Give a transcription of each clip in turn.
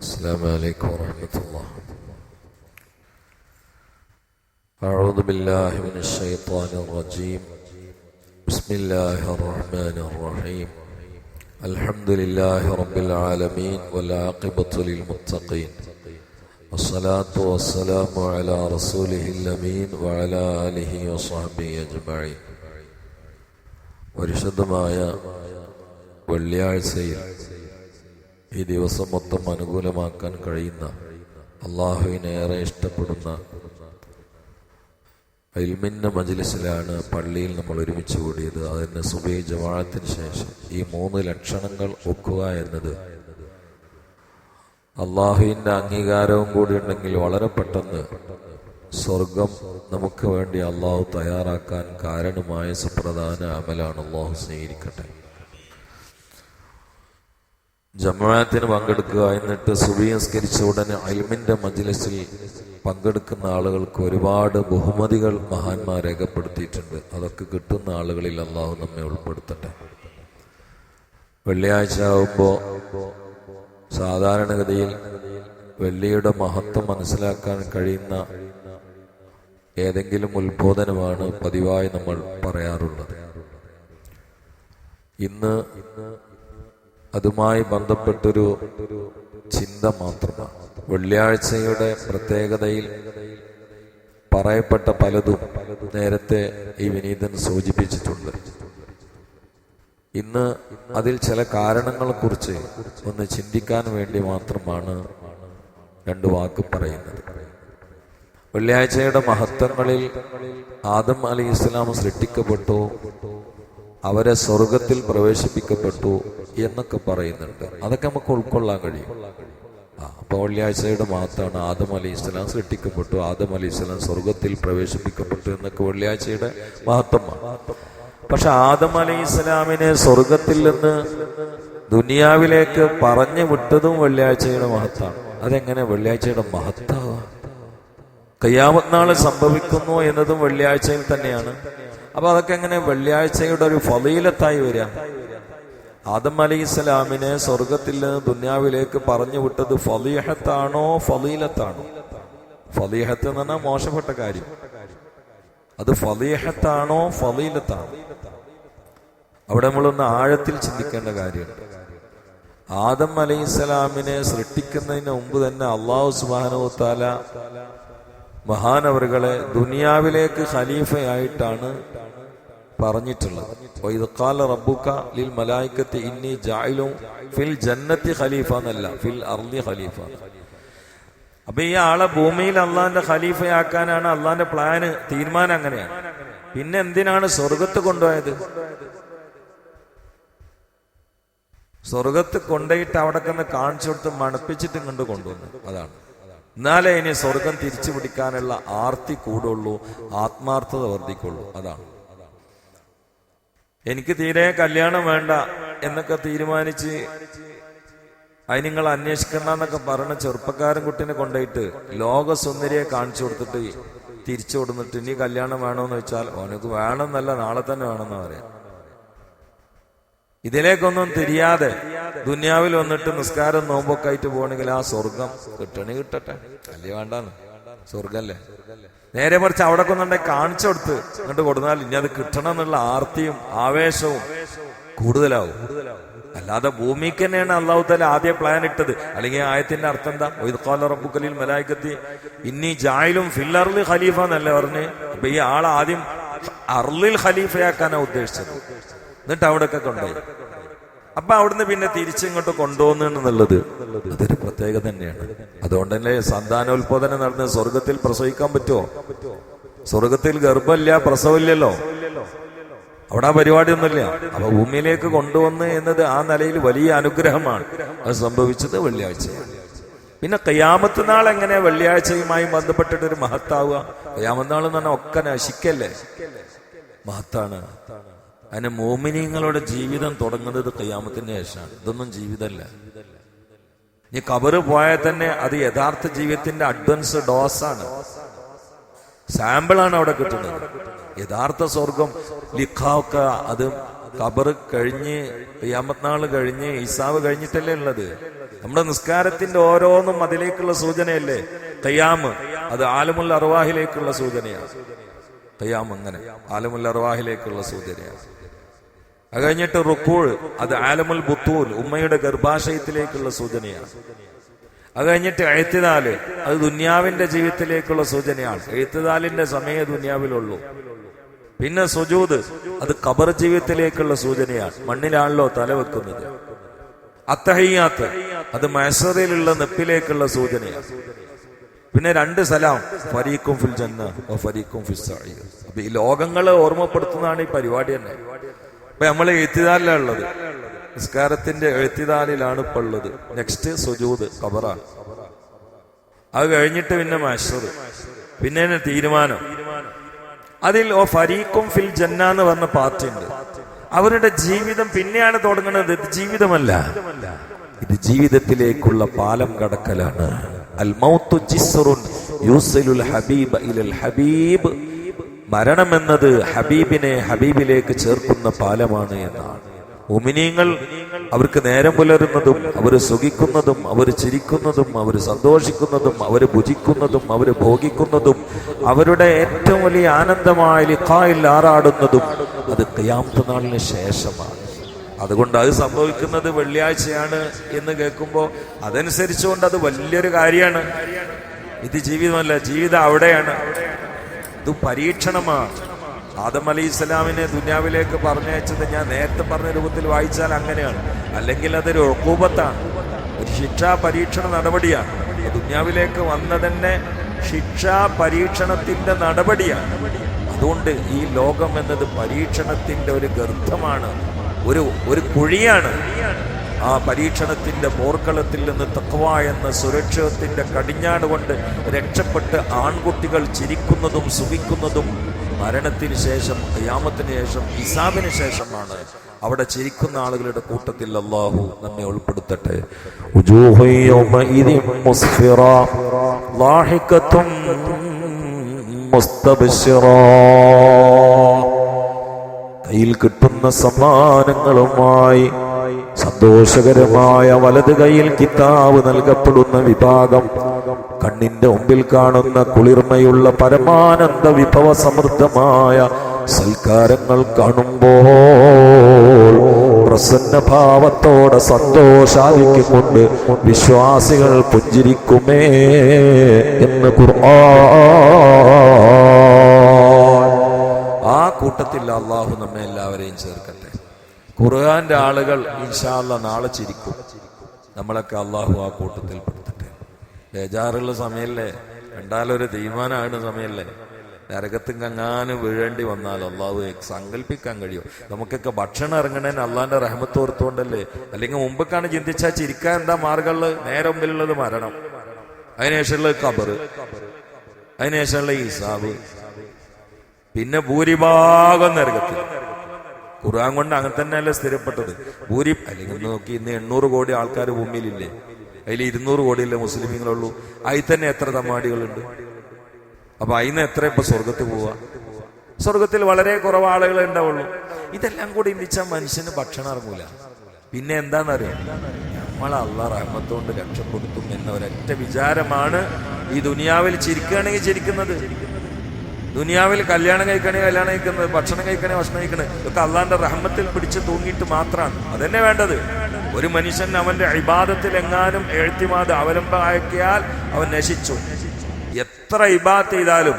السلام عليكم ورحمة الله أعوذ بالله من الشيطان الرجيم بسم الله الرحمن الرحيم الحمد لله رب العالمين والعاقبة للمتقين والصلاة والسلام على رسوله الأمين وعلى آله وصحبه أجمعين പരിശുദ്ധമായ വെള്ളിയാഴ്ചയിൽ ഈ ദിവസം മൊത്തം അനുകൂലമാക്കാൻ കഴിയുന്ന ഏറെ ഇഷ്ടപ്പെടുന്ന അൽമിന്ന മജിലിസിലാണ് പള്ളിയിൽ നമ്മൾ ഒരുമിച്ച് കൂടിയത്. അതിന് സുബൈ ജവാഴത്തിന് ശേഷം ഈ മൂന്ന് ലക്ഷണങ്ങൾ ഒക്കുക എന്നത് അള്ളാഹുവിന്റെ അംഗീകാരവും കൂടി ഉണ്ടെങ്കിൽ വളരെ പെട്ടെന്ന് സ്വർഗം നമുക്ക് വേണ്ടി അള്ളാഹു തയ്യാറാക്കാൻ കാരണമായ സുപ്രധാന അമലാണ് അള്ളാഹു സ്വീകരിക്കട്ടെ. ജമാഅത്തിന് പങ്കെടുക്കുക എന്നിട്ട് സുബിയസ്കരിച്ച ഉടനെ അൽമിന്റെ മജ്ലിസിൽ പങ്കെടുക്കുന്ന ആളുകൾക്ക് ഒരുപാട് ബഹുമതികൾ മഹാന്മാർ രേഖപ്പെടുത്തിയിട്ടുണ്ട്. അതൊക്കെ കിട്ടുന്ന ആളുകളിൽ അള്ളാഹു നമ്മെ ഉൾപ്പെടുത്തട്ടെ. വെള്ളിയാഴ്ച ആവുമ്പോൾ സാധാരണഗതിയിൽ വെള്ളിയുടെ മഹത്വം മനസ്സിലാക്കാൻ കഴിയുന്ന ഏതെങ്കിലും ഉത്ബോധനമാണ് പതിവായി നമ്മൾ പറയാറുള്ളത്. ഇന്ന് അതുമായി ബന്ധപ്പെട്ടൊരു ചിന്ത മാത്രമാണ്. വെള്ളിയാഴ്ചയുടെ പ്രത്യേകതയിൽ പറയപ്പെട്ട പലതും നേരത്തെ ഈ വിനീതൻ സൂചിപ്പിച്ചിട്ടുണ്ട്. ഇന്ന് അതിൽ ചില കാരണങ്ങളെ കുറിച്ച് ഒന്ന് ചിന്തിക്കാൻ വേണ്ടി മാത്രമാണ് രണ്ട് വാക്ക് പറയുന്നത്. വെള്ളിയാഴ്ചയുടെ മഹത്വങ്ങളിൽ ആദം അലി ഇസ്ലാം സൃഷ്ടിക്കപ്പെട്ടു. അവരെ സ്വർഗത്തിൽ പ്രവേശിപ്പിക്കപ്പെട്ടു എന്നൊക്കെ പറയുന്നുണ്ട്. അതൊക്കെ നമുക്ക് ഉൾക്കൊള്ളാൻ കഴിയും. ആ അപ്പൊ വെള്ളിയാഴ്ചയുടെ മാത്രമാണ് ആദം അലി ഇസ്ലാം സൃഷ്ടിക്കപ്പെട്ടു. ആദം അലി ഇസ്ലാം സ്വർഗത്തിൽ പ്രവേശിപ്പിക്കപ്പെട്ടു എന്നൊക്കെ വെള്ളിയാഴ്ചയുടെ മഹത്വമാണ് പക്ഷെ ആദം അലി ഇസ്ലാമിനെ സ്വർഗത്തിൽ നിന്ന് ദുനിയാവിലേക്ക് പറഞ്ഞു വിട്ടതും വെള്ളിയാഴ്ചയുടെ മഹത്താണ് അതെങ്ങനെ? വെള്ളിയാഴ്ചയുടെ മഹത്വമാണ് കയ്യാമത്നാൾ സംഭവിക്കുന്നു എന്നതും വെള്ളിയാഴ്ചയിൽ തന്നെയാണ്. അപ്പൊ അതൊക്കെ എങ്ങനെ വെള്ളിയാഴ്ചയുടെ ഒരു ഫലീലത്തായി വരിക? ആദം അലി ഇസ്ലാമിനെ സ്വർഗത്തിൽ നിന്ന് ദുന്യാവിലേക്ക് പറഞ്ഞു വിട്ടത് ഫലീഹത്താണോ ഫലീലത്താണോ? ഫലീഹത്ത് എന്ന് പറഞ്ഞാൽ മോശപ്പെട്ട കാര്യം. അത് ഫലീഹത്താണോ ഫലീലത്താണോ? അവിടെ നമ്മളൊന്ന് ആഴത്തിൽ ചിന്തിക്കേണ്ട കാര്യമുണ്ട്. ആദം അലൈഹി സ്വലാമിനെ സൃഷ്ടിക്കുന്നതിന് മുമ്പ് തന്നെ അള്ളാഹു സുബാനോ താല മഹാനവറുകളെ ദുനിയാവിലേക്ക് ഖലീഫയായിട്ടാണ് പറഞ്ഞിട്ടുള്ളത്. ലിൽ ഇന്നി ജായിലും ഫിൽ ജന്നത്തി ഖലീഫ എന്നല്ല ഫിൽ അർലി ഖലീഫ. അപ്പൊ ഈ ആളെ ഭൂമിയിൽ അള്ളാന്റെ ഖലീഫയാക്കാനാണ് അള്ളാന്റെ പ്ലാന് തീരുമാനം അങ്ങനെയാണ്. പിന്നെ എന്തിനാണ് സ്വർഗത്ത് കൊണ്ടുപോയത്? സ്വർഗത്ത് കൊണ്ടുപോയിട്ട് അവിടെ കിടന്ന് കാണിച്ചു കൊടുത്ത് മണപ്പിച്ചിട്ട് ഇങ്ങോട്ട് കൊണ്ടുവന്നു. അതാണ്. എന്നാലേ ഇനി സ്വർഗം തിരിച്ചു പിടിക്കാനുള്ള ആർത്തി കൂടുള്ളൂ ആത്മാർത്ഥത വർദ്ധിക്കുള്ളൂ. അതാണ്. എനിക്ക് തീരെ കല്യാണം വേണ്ട എന്നൊക്കെ തീരുമാനിച്ച് അത് നിങ്ങൾ അന്വേഷിക്കണ്ട എന്നൊക്കെ പറഞ്ഞ ചെറുപ്പക്കാരൻ കുട്ടീനെ കൊണ്ടുപോയിട്ട് ലോക സുന്ദരിയെ കാണിച്ചു കൊടുത്തിട്ട് തിരിച്ചു കൊടുത്തിട്ട് ഇനി കല്യാണം വേണമെന്ന് വെച്ചാൽ അവനക്ക് വേണമെന്നല്ല നാളെ തന്നെ വേണമെന്ന് പറയാം. ഇതിലേക്കൊന്നും തിരിയാതെ ദുന്യാവിൽ വന്നിട്ട് നിസ്കാരം നോമ്പൊക്കെ ആയിട്ട് പോകണമെങ്കിൽ ആ സ്വർഗം കിട്ടണി കിട്ടട്ടെ. അല്ലേ വേണ്ടാന്ന്? സ്വർഗല്ലേ? നേരെ മറിച്ച് അവിടെ കൊന്നുണ്ടെങ്കിൽ കാണിച്ചു കൊടുത്ത് എന്നിട്ട് കൊടുത്താൽ ഇനി അത് കിട്ടണം എന്നുള്ള ആർത്തിയും ആവേശവും കൂടുതലാവും. അല്ലാതെ ഭൂമിക്ക് തന്നെയാണ് അള്ളാഹു തല ആദ്യ പ്ലാൻ ഇട്ടത്. അല്ലെങ്കിൽ ആയത്തിന്റെ അർത്ഥം എന്താ? ഒയ്ദ്ഖാല റബ്ബുക്കലിൽ മലായിക്കത്തി ഇനി ജായിലും ഫില്ലർലി ഖലീഫ എന്നല്ലേ പറഞ്ഞ്. അപ്പൊ ഈ ആൾ ആദ്യം അർലിൽ ഖലീഫയാക്കാനാണ് ഉദ്ദേശിച്ചത്. എന്നിട്ട് അവിടെയൊക്കെ കൊണ്ടുപോയി. അപ്പൊ അവിടുന്ന് പിന്നെ തിരിച്ചിങ്ങോട്ട് കൊണ്ടുപോകുന്നുള്ളത് അതൊരു പ്രത്യേകത തന്നെയാണ്. അതുകൊണ്ട് തന്നെ സന്താനോത്പാദനം നടന്ന് സ്വർഗത്തിൽ പ്രസവിക്കാൻ പറ്റുമോ? സ്വർഗത്തിൽ ഗർഭമില്ല പ്രസവമില്ലല്ലോ. അവിടെ ആ പരിപാടിയൊന്നുമില്ല. അപ്പൊ ഭൂമിയിലേക്ക് കൊണ്ടുവന്ന് എന്നത് ആ നിലയിൽ വലിയ അനുഗ്രഹമാണ്. അത് സംഭവിച്ചത് വെള്ളിയാഴ്ചയാണ്. പിന്നെ കയ്യാമത്ത് നാൾ എങ്ങനെ വെള്ളിയാഴ്ചയുമായി ബന്ധപ്പെട്ടിട്ട് ഒരു മഹത്താവുക? കയ്യാമത്ത് നാൾ എന്ന് പറഞ്ഞാൽ ഒക്കെ നശിക്കല്ലേ? മഹത്താണ്. അതിന് മോമിനിയങ്ങളുടെ ജീവിതം തുടങ്ങുന്നത് കയ്യാമത്തിന് ശേഷമാണ്. ഇതൊന്നും ജീവിതമല്ല. ഇനി കബറ് പോയാൽ തന്നെ അത് യഥാർത്ഥ ജീവിതത്തിന്റെ അഡ്വാൻസ് ഡോസാണ്. സാമ്പിളാണ് അവിടെ കിട്ടുന്നത്. യഥാർത്ഥ സ്വർഗം ലിഖാവൊക്കെ അത് കബർ കഴിഞ്ഞ് കയ്യാമത്നാൾ കഴിഞ്ഞ് ഈസാവ് കഴിഞ്ഞിട്ടല്ലേ ഉള്ളത്? നമ്മുടെ നിസ്കാരത്തിന്റെ ഓരോന്നും അതിലേക്കുള്ള സൂചനയല്ലേ? കയ്യാമ് അത് ആലമുൽ അർവാഹിലേക്കുള്ള സൂചനയാണ്. കയ്യാമ് അങ്ങനെ ആലമുൽ അർവാഹിലേക്കുള്ള സൂചനയാണ്. അത് കഴിഞ്ഞിട്ട് റുക്കൂൾ അത് ആലമുൽ ബുത്തൂൽ ഉമ്മയുടെ ഗർഭാശയത്തിലേക്കുള്ള സൂചനയാണ്. അത് കഴിഞ്ഞിട്ട് എഴുത്തിനാല് അത് ദുന്യാവിന്റെ ജീവിതത്തിലേക്കുള്ള സൂചനയാണ്. എഴുത്തിനാലിന്റെ സമയ ദുന്യാവിലുള്ളൂ. പിന്നെ സുജൂദ് അത് കബർ ജീവിതത്തിലേക്കുള്ള സൂചനയാണ്. മണ്ണിലാണല്ലോ തല വെക്കുന്നത്. അത്തഹയ്യാത്ത് അത് മൈസറിലുള്ള നെപ്പിലേക്കുള്ള സൂചനയാണ്. പിന്നെ രണ്ട് സലാം ഫരീഖും ഫിൽ ജന്ന ഫരീഖും അപ്പൊ ഈ ലോകങ്ങളെ ഓർമ്മപ്പെടുത്തുന്നതാണ് ഈ പരിപാടി തന്നെ. അപ്പൊ നമ്മൾ എഴുത്തിതാലിലാണ് ഉള്ളത്. നിസ്കാരത്തിന്റെ എഴുത്തിതാലിലാണ് ഇപ്പൊ ഉള്ളത്. നെക്സ്റ്റ് സുജൂത് കബറാണ് അത് കഴിഞ്ഞിട്ട് പിന്നെ മാഷർ പിന്നെ തീരുമാനം. അതിൽ ഓ ഫരീഖും ഫിൽ ജന്ന എന്ന് പറഞ്ഞ പാർട്ടി ഉണ്ട് അവരുടെ ജീവിതം പിന്നെയാണ് തുടങ്ങുന്നത്. ഇത് ജീവിതമല്ല. ഇത് ജീവിതത്തിലേക്കുള്ള പാലം കടക്കലാണ്. അൽ മൗത്തു ജിസ്റുൻ യൂസലുൽ ഹബീബ് ഇലൽ ഹബീബ് മരണം എന്നത് ഹബീബിനെ ഹബീബിലേക്ക് ചേർക്കുന്ന പാലമാണ് എന്നാണ്. ഉമിനീങ്ങൾ അവർക്ക് നേരം പുലരുന്നതും അവർ സുഖിക്കുന്നതും അവർ ചിരിക്കുന്നതും അവർ സന്തോഷിക്കുന്നതും അവർ ഭുജിക്കുന്നതും അവർ ഭോഗിക്കുന്നതും അവരുടെ ഏറ്റവും വലിയ ആനന്ദമായ ലിഖായിൽ ആറാടുന്നതും അത് കയ്യാമത്ത നാളിന് ശേഷമാണ്. അതുകൊണ്ട് അത് സംഭവിക്കുന്നത് വെള്ളിയാഴ്ചയാണ് എന്ന് കേൾക്കുമ്പോൾ അതനുസരിച്ചുകൊണ്ട് അത് വലിയൊരു കാര്യമാണ്. ഇത് ജീവിതമല്ല ജീവിതം അവിടെയാണ്. ഇത് പരീക്ഷണമാണ് ആദം അലി ഇസ്ലാമിനെ ദുനിയാവിലേക്ക് പറഞ്ഞയച്ചത് ഞാൻ നേരത്തെ പറഞ്ഞ രൂപത്തിൽ വായിച്ചാൽ അങ്ങനെയാണ്. അല്ലെങ്കിൽ അതൊരു ഒക്കൂപത്താണ്. ഒരു ശിക്ഷാ പരീക്ഷണ നടപടിയാണ്. ദുനിയാവിലേക്ക് വന്ന തന്നെ ശിക്ഷാ പരീക്ഷണത്തിന്റെ നടപടിയാണ്. അതുകൊണ്ട് ഈ ലോകം എന്നത് പരീക്ഷണത്തിന്റെ ഒരു ഗർഭമാണ് ഒരു ഒരു കുഴിയാണ്. ആ പരീക്ഷണത്തിന്റെ പോർക്കളത്തിൽ നിന്ന് തക്വ എന്ന സുരക്ഷിതത്തിന്റെ കടിഞ്ഞാട് കൊണ്ട് രക്ഷപ്പെട്ട് ആൺകുട്ടികൾ ചിരിക്കുന്നതും സുഖിക്കുന്നതും മരണത്തിന് ശേഷം അയാമത്തിന് ശേഷം ഇസാബിന് ശേഷമാണ് അവിടെ ചിരിക്കുന്ന ആളുകളുടെ കൂട്ടത്തിൽ അള്ളാഹു നമ്മെ ഉൾപ്പെടുത്തട്ടെ. കയ്യിൽ കിട്ടുന്ന സമ്മാനങ്ങളുമായി സന്തോഷകരമായ വലത് കൈയിൽ കിതാവ് നൽകപ്പെടുന്ന വിഭാഗം കണ്ണിന്റെ മുമ്പിൽ കാണുന്ന കുളിർമയുള്ള പരമാനന്ദ വിഭവ സമൃദ്ധമായ സൽക്കാരങ്ങൾ കാണുമ്പോൾ പ്രസന്ന ഭാവത്തോടെ സന്തോഷാദിക്കൊണ്ട് വിശ്വാസികൾ പുഞ്ചിരിക്കുമേ എന്ന് ഖുർആൻ. ആ കൂട്ടത്തിൽ അള്ളാഹു നമ്മെ എല്ലാവരെയും ചേർക്കട്ടെ ഖുർആന്റെ ആളുകൾ ഇൻഷാല്ല നാളെ ചിരിക്കും. നമ്മളൊക്കെ അള്ളാഹു ആ കൂട്ടത്തിൽ പെടുത്തട്ടെ. ബേജാറുള്ള സമയല്ലേ? കണ്ടാലൊരു തീരുമാനമാണ് സമയല്ലേ? നരകത്തും കങ്ങാനും വീഴേണ്ടി വന്നാൽ അള്ളാഹു സങ്കല്പിക്കാൻ കഴിയും. നമുക്കൊക്കെ ഭക്ഷണം ഇറങ്ങണേന് അള്ളാന്റെ റഹമത്ത് ഓർത്തുകൊണ്ടല്ലേ? അല്ലെങ്കിൽ മുമ്പൊക്കെയാണ് ചിന്തിച്ചാൽ ചിരിക്കാൻ എന്താ മാർഗങ്ങൾ നേരെ മുമ്പിലുള്ളത് മരണം. അതിനുശേഷമുള്ള കബർ അതിനുശേഷമുള്ള ഈസാബ് പിന്നെ ഭൂരിഭാഗം നരകത്തിൽ ഖുർആൻ കൊണ്ട് അങ്ങനെ തന്നെയല്ലേ സ്ഥിരപ്പെട്ടത്? ഭൂരി അല്ലെങ്കിൽ നോക്കി ഇന്ന് എണ്ണൂറ് കോടി ആൾക്കാർ ഭൂമിയിലില്ലേ? അതിൽ ഇരുന്നൂറ് കോടിയില്ലേ മുസ്ലിമീങ്ങളുള്ളൂ. അതിൽ തന്നെ എത്ര തമാടികളുണ്ട്? അപ്പൊ അതിന് എത്ര ഇപ്പൊ സ്വർഗത്ത് പോവാ സ്വർഗത്തിൽ വളരെ കുറവ് ആളുകളെ ഉണ്ടാവുള്ളൂ. ഇതെല്ലാം കൂടി ഇന്ദിച്ചാൽ മനുഷ്യന് ഭക്ഷണം ഇറങ്ങൂല. പിന്നെ എന്താണെന്നറിയാം നമ്മൾ അള്ളാഹ് റഹ്മത്തോണ്ട് രക്ഷപ്പെടുത്തും എന്ന ഒരൊറ്റ വിചാരമാണ് ഈ ദുനിയാവിൽ ചിരിക്കുകയാണെങ്കിൽ ചിരിക്കുന്നത്. ദുനിയാവിൽ കല്യാണം കഴിക്കണേ കല്യാണം കഴിക്കുന്നത് ഭക്ഷണം കഴിക്കണേ ഭക്ഷണം കഴിക്കണേ ഇതൊക്കെ അള്ളാന്റെ റഹ്മത്തിൽ പിടിച്ച് തൂങ്ങിയിട്ട് മാത്രമാണ് അതന്നെ വേണ്ടത്. ഒരു മനുഷ്യൻ അവന്റെ ഇബാദത്തിൽ എങ്ങാനും എഴുത്തിമാത് അവലംബമാക്കിയാൽ അവൻ നശിച്ചു. എത്ര ഇബാദത്ത് ചെയ്താലും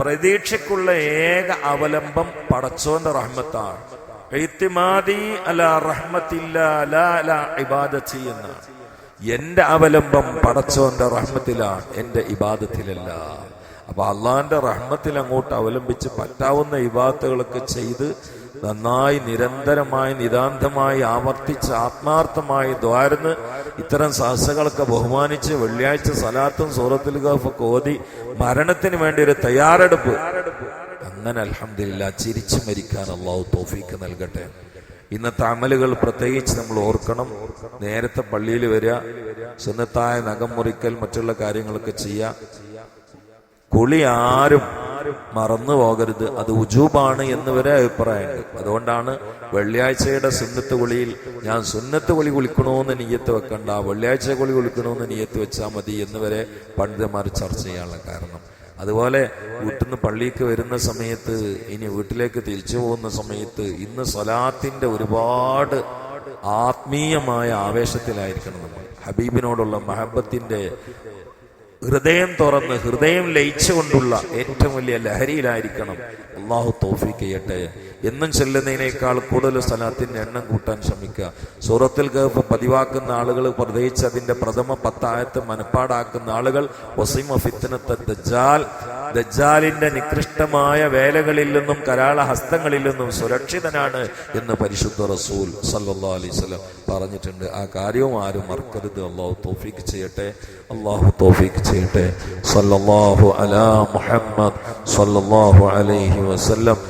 പ്രതീക്ഷയ്ക്കുള്ള ഏക അവലംബം പടച്ചോന്റെ റഹ്മത്താണ്. എഴുത്തിമാതി അല റഹ്മത്തില്ല ഇബാദത്തി എന്നാണ്. എന്റെ അവലംബം പടച്ചോന്റെ റഹ്മത്തിലാണ് എന്റെ ഇബാദത്തിലല്ല. അപ്പൊ അള്ളാന്റെ റഹ്മത്തിൽ അങ്ങോട്ട് അവലംബിച്ച് പറ്റാവുന്ന ഇവാത്തുകളൊക്കെ ചെയ്ത് നന്നായി നിരന്തരമായി നിതാന്തമായി ആവർത്തിച്ച് ആത്മാർത്ഥമായി ദ്വാരന്ന് ഇത്തരം സഹസകളൊക്കെ ബഹുമാനിച്ച് വെള്ളിയാഴ്ച സലാത്തും സൂറത്തുൽ ഗഫൊക്കെ ഓതി മരണത്തിന് വേണ്ടി ഒരു തയ്യാറെടുപ്പ്. അങ്ങനെ അലഹമില്ല ചിരിച്ചു മരിക്കാൻ അള്ളാഹു തോഫീക്ക് നൽകട്ടെ. ഇന്നത്തെ അമലുകൾ പ്രത്യേകിച്ച് നമ്മൾ ഓർക്കണം. നേരത്തെ പള്ളിയിൽ വരിക സുന്നത്തായ നഖം മുറിക്കൽ മറ്റുള്ള കാര്യങ്ങളൊക്കെ ചെയ്യുക കുളി ആരും മറന്നു പോകരുത്. അത് ഉജൂബാണ് എന്ന് വരെ അഭിപ്രായമുണ്ട്. അതുകൊണ്ടാണ് വെള്ളിയാഴ്ചയുടെ സുന്നത്ത് കുളിയിൽ ഞാൻ സുന്നത്ത് കുളി കുളിക്കണമെന്ന് നീയത്ത് വെക്കണ്ട. വെള്ളിയാഴ്ച കുളി കുളിക്കണമെന്ന് നീയത്ത് വെച്ചാൽ മതി എന്ന് വരെ പണ്ഡിതന്മാർ ചർച്ച ചെയ്യാനുള്ള കാരണം. അതുപോലെ വീട്ടിൽ നിന്ന് പള്ളിക്ക് വരുന്ന സമയത്ത് ഇനി വീട്ടിലേക്ക് തിരിച്ചു പോകുന്ന സമയത്ത് ഇന്ന് സ്വലാത്തിന്റെ ഒരുപാട് ആത്മീയമായ ആവേശത്തിലായിരിക്കണം നമ്മൾ. ഹബീബിനോടുള്ള മഹബത്തിന്റെ ഹൃദയം തുറന്ന് ഹൃദയം ലയിച്ചുകൊണ്ടുള്ള ഏറ്റവും വലിയ ലഹരിയിലായിരിക്കണം. അള്ളാഹു തോഫിക്ക് ചെയ്യട്ടെ. എന്നും ചെല്ലുന്നതിനേക്കാൾ കൂടുതൽ സ്ഥലത്തിന്റെ എണ്ണം കൂട്ടാൻ ശ്രമിക്കുക. സൂറത്തിൽ കേഫ് പതിവാക്കുന്ന ആളുകൾ പ്രത്യേകിച്ച് അതിന്റെ പ്രഥമ പത്തായത്ത് മനപ്പാടാക്കുന്ന ആളുകൾ വസീമ ഫിത്തനത്തെ ദജാൽ ദജ്ജാലിന്റെ നികൃഷ്ടമായ വേലകളിൽ നിന്നും കരാള ഹസ്തങ്ങളിൽ നിന്നും സുരക്ഷിതനാണ് എന്ന് പരിശുദ്ധ റസൂൽ സല്ലാ അലൈഹി വസല്ലം പറഞ്ഞിട്ടുണ്ട്. ആ കാര്യവും ആരും മറക്കരുത്. അള്ളാഹു തോഫീക്ക് ചെയ്യട്ടെ. അള്ളാഹു തോഫീക്ക് ചെയ്യട്ടെ. സല്ലല്ലാഹു അലാ മുഹമ്മദ് സല്ലല്ലാഹു അലൈഹി വസല്ലം.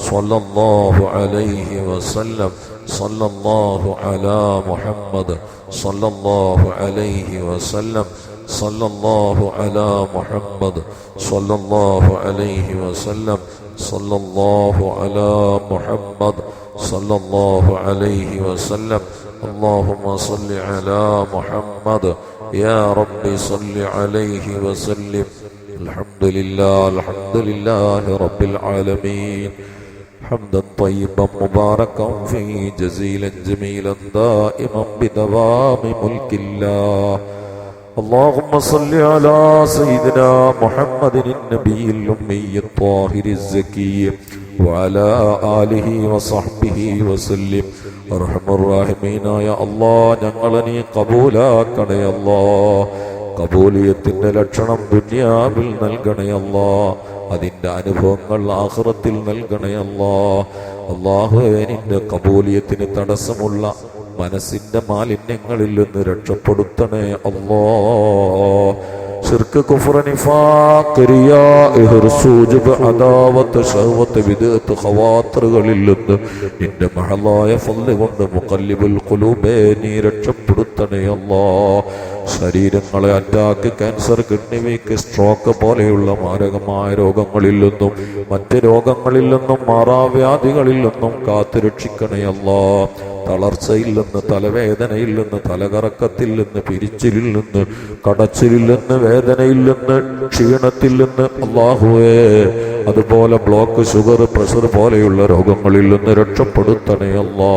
صلى الله عليه وسلم صلى الله على محمد صلى الله عليه وسلم صلى الله على محمد صلى الله عليه وسلم صلى الله على محمد صلى الله عليه وسلم اللهم صل على محمد يا رب صل عليه وسلم الحمد لله الحمد لله رب العالمين حمدا طيبا مباركا فيه جزيلا جميلا دائما بدوام ملك الله اللهم صل على سيدنا محمد النبي الأمي الطاهر الزكي وعلى آله وصحبه وسلم أرحم الراحمين يا الله ഞങ്ങളെ നീ കബൂലാക്കണേ അല്ലാ കബൂലിയത്തിന്റെ ലക്ഷണം ദുന്യാവിൽ നൽകണേ അതിന്റെ അനുഭവങ്ങൾ ആഹ്റത്തിൽ നൽകണേ അല്ലാ. അള്ളാഹുവേ നിന്റെ കബൂലിയത്തിന് തടസ്സമുള്ള മനസ്സിന്റെ മാലിന്യങ്ങളിൽ നിന്ന് രക്ഷപ്പെടുത്തണേ അല്ലോ. ഷിർക്ക് കുഫ്ര നിഫാഖ് റിയാ നിന്ന് നിന്റെ കൊണ്ട് മുഖല്ലിബുൽ നീ രക്ഷപ്പെടുത്തണേ അല്ലാ. ശരീരങ്ങളെ അറ്റാക്ക് ക്യാൻസർ കിഡ്നിവീക്ക് സ്ട്രോക്ക് പോലെയുള്ള മാരകമായ രോഗങ്ങളിൽ നിന്നും മറ്റ് രോഗങ്ങളിൽ നിന്നും മാറാവ്യാധികളിൽ നിന്നും കാത്തുരക്ഷിക്കണേ അല്ലാ. തളർച്ചയിൽ നിന്ന് തലവേദനയിൽ നിന്ന് തലകറക്കത്തിൽ നിന്ന് പിരിച്ചിലിൽ നിന്ന് കടച്ചിലിൽ നിന്ന് വേദനയിൽ നിന്ന് ക്ഷീണത്തിൽ നിന്ന് അള്ളാഹുവേ അതുപോലെ ബ്ലോക്ക് ഷുഗർ പ്രഷർ പോലെയുള്ള രോഗങ്ങളിൽ നിന്ന് രക്ഷപ്പെടുത്തണേ അല്ലാ.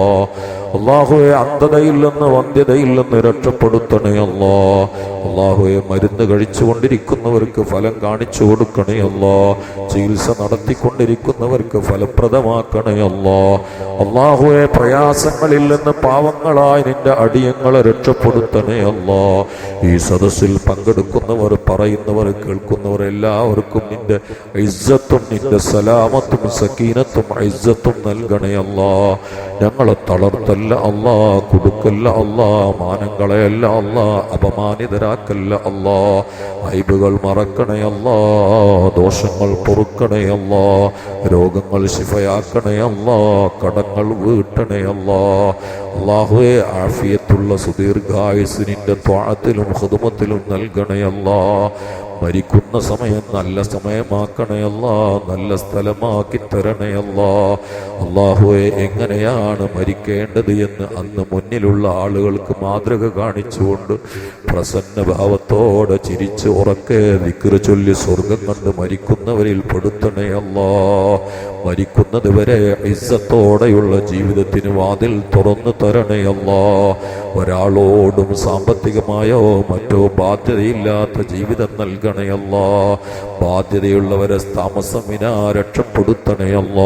അള്ളാഹുവെ അന്ധതയിൽ നിന്ന് വന്ധ്യതയിൽ നിന്ന് രക്ഷപ്പെടുത്തണേ അല്ലോ. അള്ളാഹുവെ മരുന്ന് കഴിച്ചുകൊണ്ടിരിക്കുന്നവർക്ക് ഫലം കാണിച്ചു കൊടുക്കണേ അല്ലോ. ചികിത്സ നടത്തിക്കൊണ്ടിരിക്കുന്നവർക്ക് ഫലപ്രദമാക്കണേ അല്ലോ. അള്ളാഹുവെ പ്രയാസങ്ങളിൽ നിന്ന് പാവങ്ങളായി നിന്റെ അടിയങ്ങളെ രക്ഷപ്പെടുത്തണേ അല്ലോ. ഈ സദസ്സിൽ പങ്കെടുക്കുന്നവർ പറയുന്നവർ കേൾക്കുന്നവർ എല്ലാവർക്കും നിന്റെ ഇസ്സത്തും നിന്റെ സലാമത്തും സക്കീനത്തും ഇജ്ജത്തും നൽകണേ അല്ലോ. ഞങ്ങളെ തളർത്തല്ല അല്ലാ കൊടുക്കല്ല അല്ലാ മാനങ്ങളെയല്ല അല്ലാ അപമാനിതരാക്കല്ല അല്ലാ ഐബുകൾ മറക്കണേ അല്ലാ ദോഷങ്ങൾ പൊറുക്കണേ അല്ലാ രോഗങ്ങൾ ശിഫയാക്കണേ അല്ലാ കടങ്ങൾ വീട്ടണേ അല്ലാ. അള്ളാഹുവെ ആഫിയത്തുള്ള സുദീർഘായുസിനിന്റെ ത്വാഴത്തിലും ഹൃദമത്തിലും നൽകണേ അല്ലാ. മരിക്കുന്ന സമയം നല്ല സമയമാക്കണയല്ല നല്ല സ്ഥലമാക്കി തരണയല്ല അള്ളാഹുവെ എങ്ങനെയാണ് മരിക്കേണ്ടത് എന്ന് അന്ന് മുന്നിലുള്ള ആളുകൾക്ക് മാതൃക കാണിച്ചുകൊണ്ട് പ്രസന്ന ഭാവത്തോടെ ചിരിച്ച് ഉറക്കെ വിക്ര ചൊല്ലി സ്വർഗം കണ്ട് മരിക്കുന്നവരിൽ പെടുത്തണയല്ല മരിക്കുന്നത് വരെ ഇസ്സത്തോടെയുള്ള ജീവിതത്തിന് വാതിൽ തുറന്നു തരണയല്ല ഒരാളോടും സാമ്പത്തികമായോ മറ്റോ ബാധ്യതയില്ലാത്ത ജീവിതം നൽകണയല്ല ബാധ്യതയുള്ളവരെ താമസമിനാ രക്ഷപ്പെടുത്തണയല്ല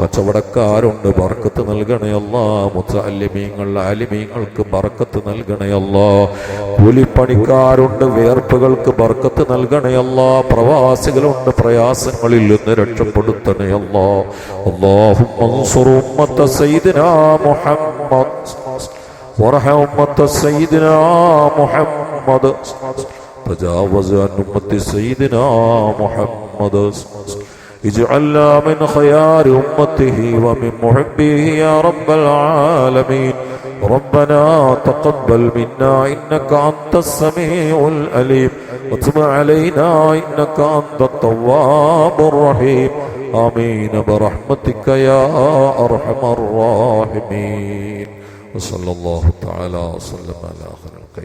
കച്ചവടക്കാരുണ്ട് ബർക്കത്ത് നൽകണയല്ല മുത്തല്യമീങ്ങൾ ആലിമീങ്ങൾക്ക് ബർക്കത്ത് നൽകണയല്ല കൂലിപ്പണിക്കാരുണ്ട് വേർപ്പുകൾക്ക് ബർക്കത്ത് നൽകണയല്ല പ്രവാസികളുണ്ട് പ്രയാസങ്ങളിൽ നിന്ന് രക്ഷപ്പെടുത്തണേ അല്ലാ. മുഹമ്മദ്. സയ്യിദിനാ മുഹമ്മദ്. اجعلنا من خيار أمته ومن محبه يا رب العالمين. ربنا تقبل منا إنك أنت السميع الأليم. وتب علينا إنك أنت التواب الرحيم. آمين برحمتك يا أرحم الراحمين. وصلى الله تعالى وسلم على خلق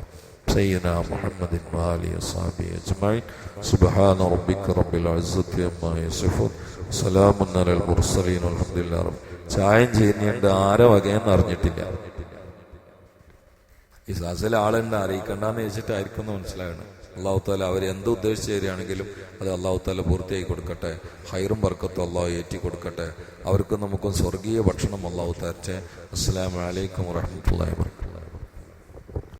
سيدنا محمد وآله وصحبه أجمعين سبحان ربك رب العزة عما يصفون سلام على المرسلين والحمد لله رب ചായം ചെയ്യുന്നുണ്ട് ആരെ വകയെന്ന് അറിഞ്ഞിട്ടില്ല ഈ സാസിലെ ആളുണ്ട് അറിയിക്കണ്ടെന്ന് വെച്ചിട്ടായിരിക്കും എന്ന് മനസ്സിലാകണം അള്ളാഹു താല അവർ എന്ത് ഉദ്ദേശിച്ച് തരികയാണെങ്കിലും അത് അള്ളാഹു താല പൂർത്തിയാക്കി കൊടുക്കട്ടെ ഹൈറും ബർക്കത്തും അള്ളാഹു ഏറ്റി കൊടുക്കട്ടെ അവർക്കും നമുക്കും സ്വർഗീയ ഭക്ഷണം അള്ളാഹു തരട്ടെ അസ്സലാമലൈക്കും വാഹമത്തല്ലാ വർക്കാത്തു